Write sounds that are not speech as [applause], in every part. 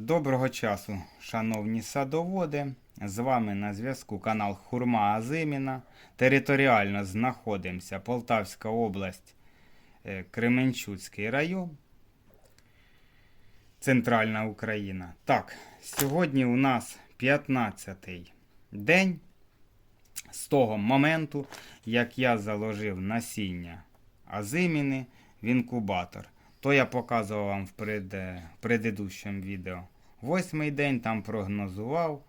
Доброго часу, шановні садоводи. З вами на зв'язку канал Хурма Азиміна. Територіально знаходимося Полтавська область, е, Кременчуцький район, Центральна Україна. Так, сьогодні у нас 15-й день з того моменту, як я заложив насіння азиміни в інкубатор. То я показував вам в в предыдущому відео. Восьмий день там прогнозував,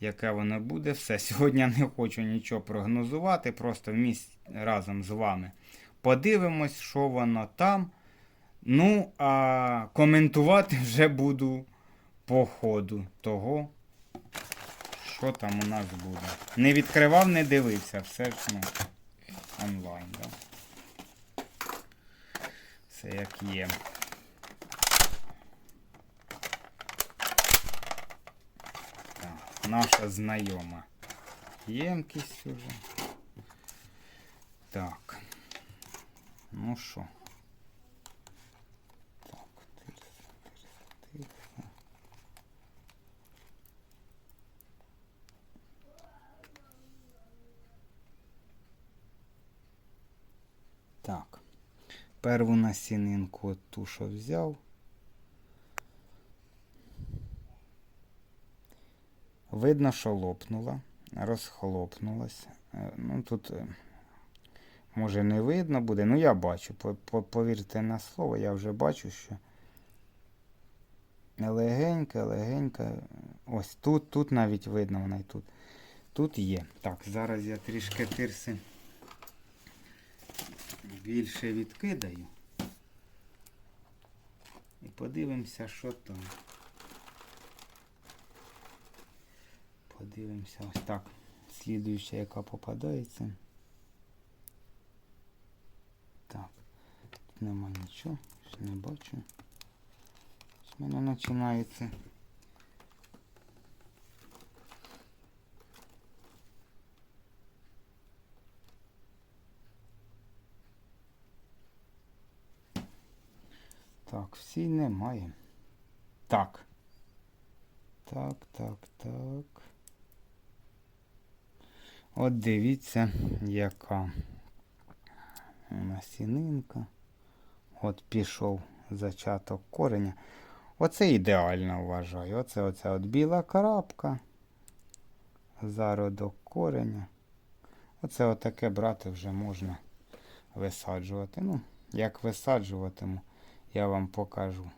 яке воно буде. Все. Сьогодні не хочу нічого прогнозувати, просто вмість разом з вами подивимось, що воно там. Ну, а коментувати вже буду по ходу того, що там у нас буде. Не відкривав, не дивився, все ж ну, онлайн. Да? Все як є. Наша знайома ємкість уже. Так. Ну що? Так. Так. Перву насінинку ту, що взяв. Видно, що лопнула, розхлопнулась. Е, Ну, тут, е, може, не видно буде, ну я бачу. По- по- Повірте на слово, я вже бачу, що легенька, легенька. Ось тут, тут навіть видно вона і тут. Тут є. Так, зараз я трішки тирси більше відкидаю. І подивимося, що там. Подивимося ось так. Слідуюча, яка попадається. Так, тут нема нічого, ще не бачу. В мене починається. Так, всі немає. Так. Так, так, так. От дивіться, яка насінинка. От пішов зачаток кореня. Оце ідеально вважаю. Оце оця от біла карапка. Зародок кореня. Оце отаке брати вже можна висаджувати. Ну, як висаджуватиму, я вам покажу.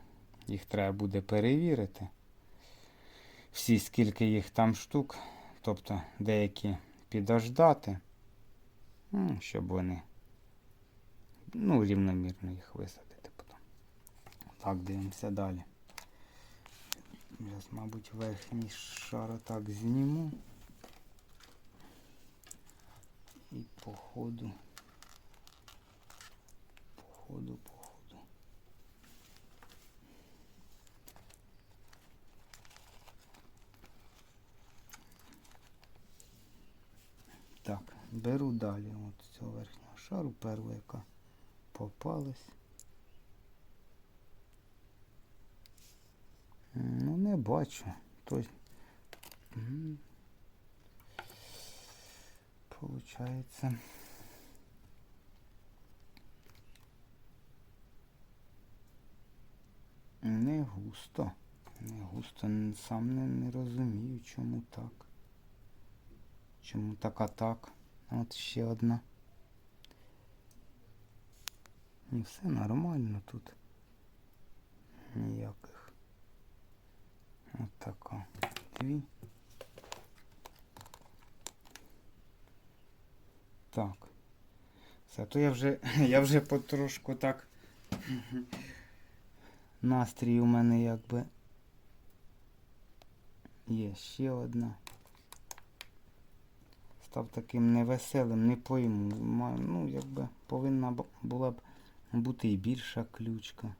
Їх треба буде перевірити. Всі, скільки їх там штук, тобто деякі підождати, щоб вони ну, рівномірно їх висадити потім. Так, дивимося далі. Зараз, мабуть, верхній шар так зніму. І по ходу, по ходу, по ходу. Так, беру далі от цього верхнього шару, перву, яка попалась. Ну, не бачу. Тобто, Получається. Не густо. Не густо. Сам не, не розумію, чому так. Чому так? От ще одна. І все нормально тут. Ніяких. От така. Дві. Так. Все, то я вже, [laughs] я вже потрошку так. Настрій у мене якби. Є ще одна. Став таким невеселим, не пойму. Ну, якби повинна була б бути і більша ключка,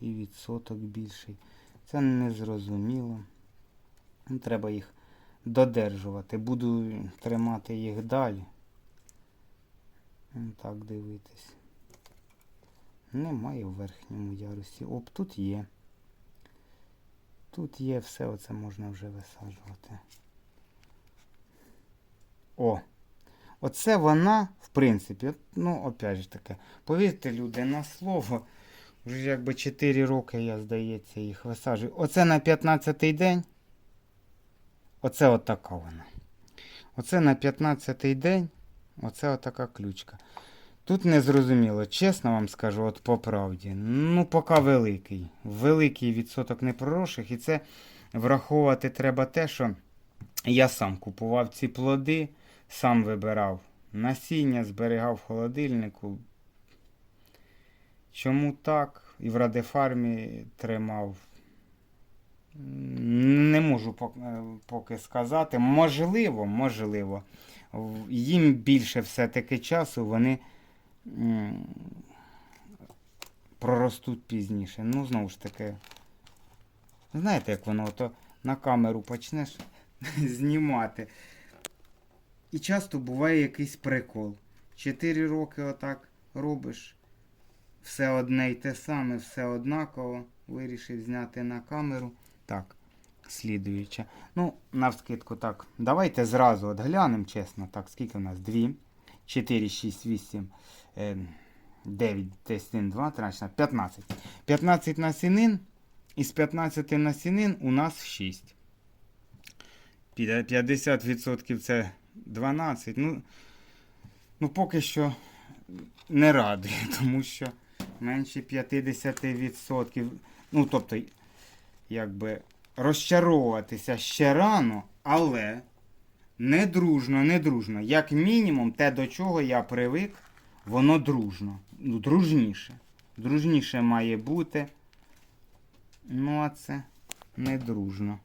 і відсоток більший. Це не зрозуміло. Ну, Треба їх додержувати. Буду тримати їх далі. Так дивитись. Немає в верхньому ярусі. Оп, тут є. Тут є все, оце можна вже висаджувати. О! Оце вона, в принципі, ну, опять же таке, повірте, люди, на слово, вже якби 4 роки, я, здається, їх висаджую. Оце на 15-й день. Оце отака вона. Оце на 15-й день. Оце отака ключка. Тут не зрозуміло, чесно вам скажу, от по правді. Ну, поки великий. Великий відсоток непроросших. І це враховувати треба те, що я сам купував ці плоди, сам вибирав насіння, зберігав в холодильнику. Чому так? І в радефармі тримав. Не можу е, поки сказати. Можливо, можливо. Їм більше все-таки часу, вони проростуть пізніше. Ну, знову ж таки, знаєте, як воно ото на камеру почнеш [laughs] знімати. І часто буває якийсь прикол. Чотири роки отак робиш. Все одне й те саме, все однаково. Вирішив зняти на камеру. Так, слідуюче. Ну, навскидку так. Давайте зразу от глянемо, чесно. Так, скільки у нас? 2, 4, 6, 8, е, 9, 10, 2, 13, 15. 15 насінин. Із 15 насінин у нас 6. 50% це 12. Ну, ну поки що не радує, [laughs] тому що менше 50%. Ну, тобто, якби розчаровуватися ще рано, але не дружно, не дружно. Як мінімум, те, до чого я привик, воно дружно. Ну, дружніше. Дружніше має бути. Ну, а це не дружно.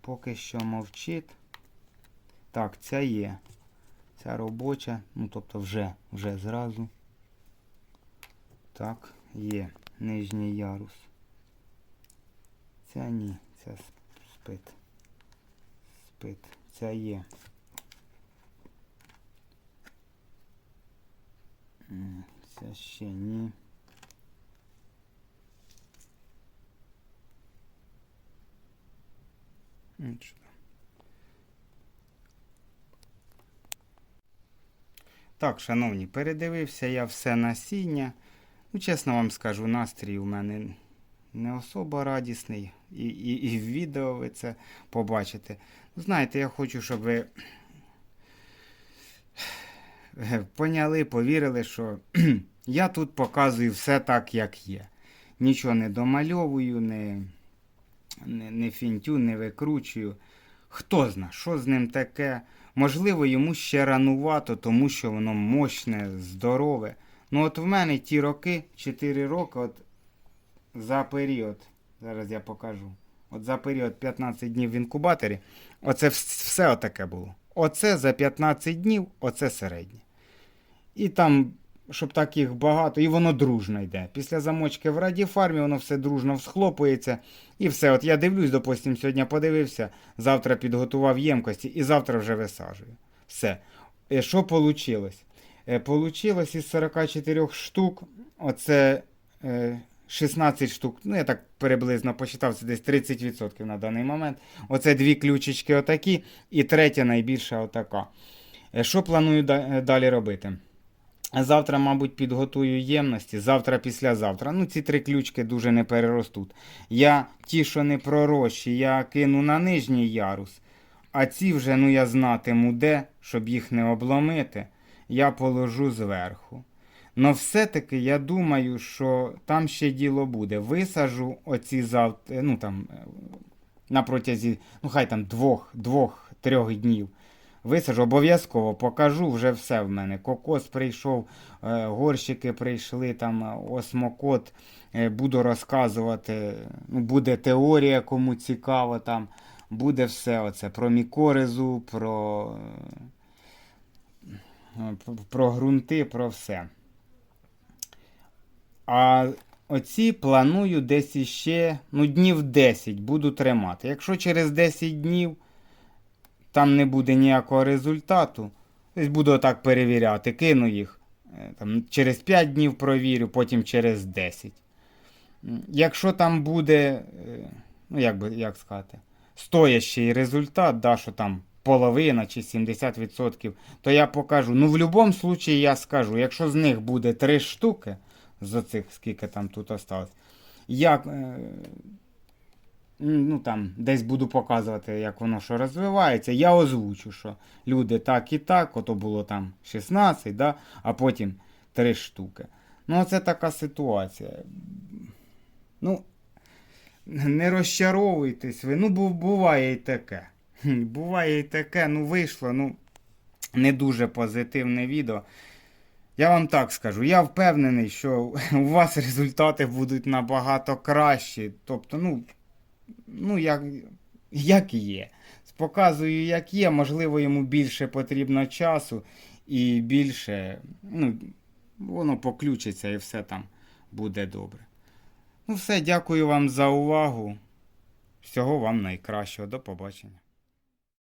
Поки що мовчить. Так, ця є. Ця робоча, ну тобто вже, вже зразу. Так, є. Нижній ярус. Ця ні, ця спит. Спит. Ця є. Ця ще ні. Нічого. Так, шановні, передивився я все насіння. Ну, чесно вам скажу, настрій у мене не особо радісний. І, і, і в відео ви це побачите. Ну, Знаєте, я хочу, щоб ви поняли, повірили, що [clears throat] я тут показую все так, як є. Нічого не домальовую, не, не, не фінтю, не викручую. Хто зна, що з ним таке. Можливо, йому ще ранувато, тому що воно мощне, здорове. Ну от в мене ті роки, 4 роки, от за період, зараз я покажу. От за період 15 днів в інкубаторі, оце все отаке було. Оце за 15 днів, оце середнє. І там, щоб таких багато, і воно дружно йде. Після замочки в радіфармі воно все дружно всхлопується. І все. От я дивлюсь, допустим, сьогодні подивився, завтра підготував ємкості і завтра вже висаджую. Все. Е, Що вийшло? Получилось із 44 штук, оце е, 16 штук, ну я так приблизно посчитав, це десь 30% на даний момент. Оце дві ключички отакі, і третя найбільша отака. Е, Що планую е, далі робити? Завтра, мабуть, підготую ємності, завтра, післязавтра. Ну, ці три ключки дуже не переростуть. Я ті, що не пророщі, я кину на нижній ярус, а ці вже, ну я знатиму де, щоб їх не обломити, я положу зверху. Но все-таки я думаю, що там ще діло буде. Висажу оці завтра, ну там е, на протязі, ну хай там двох, двох, трьох днів. Висажу, обов'язково покажу вже все в мене. Кокос прийшов, е, горщики прийшли, там е, осмокот. Е, Буду розказувати. Ну, буде теорія, кому цікаво там. Буде все оце про мікоризу, про, про ґрунти, про все. А оці планую десь іще, ну, днів 10 буду тримати. Якщо через 10 днів там не буде ніякого результату, буду отак перевіряти, кину їх. е, Там, через 5 днів провірю, потім через 10. Якщо там буде е, ну як би як сказати, стоящий результат, да, що там половина чи 70%, то я покажу. Ну, в будь-якому випадку я скажу, якщо з них буде 3 штуки, з оцих, скільки там тут осталось, я ну, там, десь буду показувати, як воно що розвивається, я озвучу, що люди так і так, ото було там 16, да, а потім 3 штуки. Ну, це така ситуація. Ну, не розчаровуйтесь ви. Ну, буває і таке. Буває і таке, ну вийшло, ну, не дуже позитивне відео. Я вам так скажу, я впевнений, що [laughs] у вас результати будуть набагато кращі. Тобто, ну, ну як, як є. Показую, як є, можливо, йому більше потрібно часу і більше, ну, воно поключиться і все там буде добре. Ну все, дякую вам за увагу. Всього вам найкращого. До побачення.